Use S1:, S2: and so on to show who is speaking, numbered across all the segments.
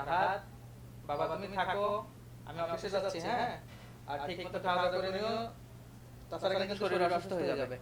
S1: রাহাত বাবা তুমি থাকো আমি অফিসে যাচ্ছি হ্যাঁ? আর ঠিক মতো খাওয়া দাওয়া করে নিও। তাছাড়া কিন্তু শরীর অসুস্থ হয়ে যাবে।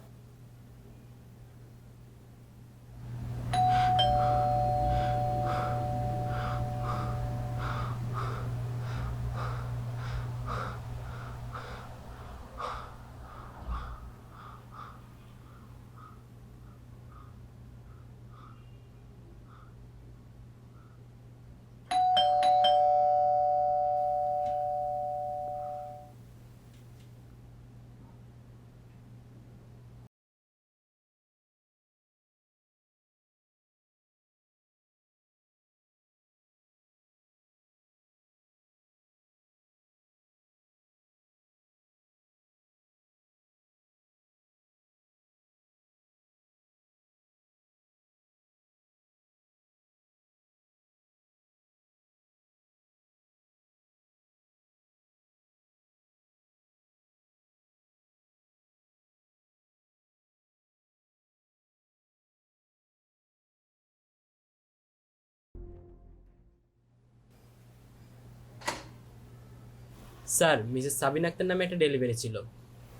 S2: স্যার মিসেস সাবিন আক্তার নামে একটা ডেলিভারি ছিল।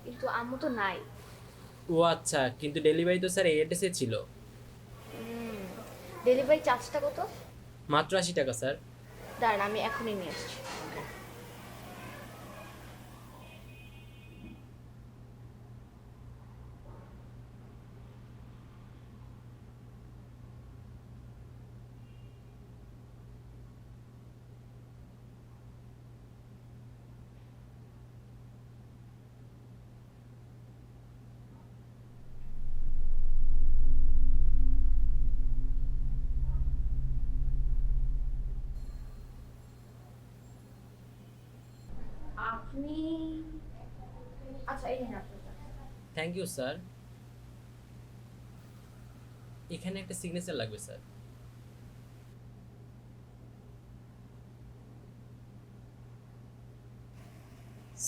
S3: কিন্তু আম্মু তো নাই।
S2: ও আচ্ছা কিন্তু ডেলিভারি তো স্যার এই অ্যাড্রেসে ছিল।
S3: ডেলিভারি চার্জটা কত?
S2: মাত্র আশি টাকা স্যার।
S3: দাঁড়ান আমি এখনই নিয়ে আসছি। আপনি আচ্ছা এই
S2: থ্যাংক ইউ স্যার এখানে একটা সিগনেচার লাগবে স্যার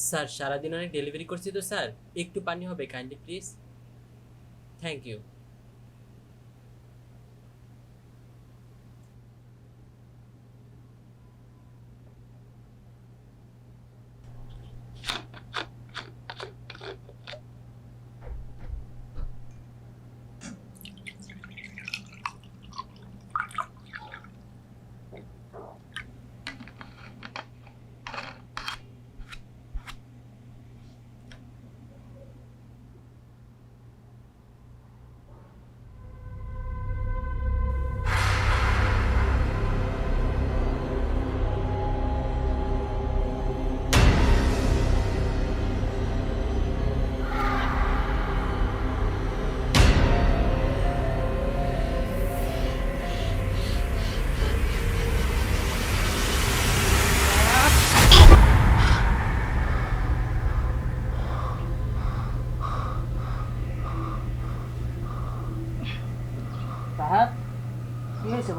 S2: স্যার সারাদিন অনেক ডেলিভারি করছি তো স্যার একটু পানি হবে কাইন্ডলি প্লিজ থ্যাংক ইউ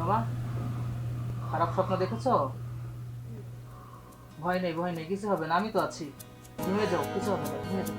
S1: বাবা। খারাপ স্বপ্ন দেখেছ? ভয় নেই ভয় নেই, কিছু হবে না, আমি তো আছি। ঘুমিয়ে যাও, কিছু হবে না, ঘুমিয়ে যাও।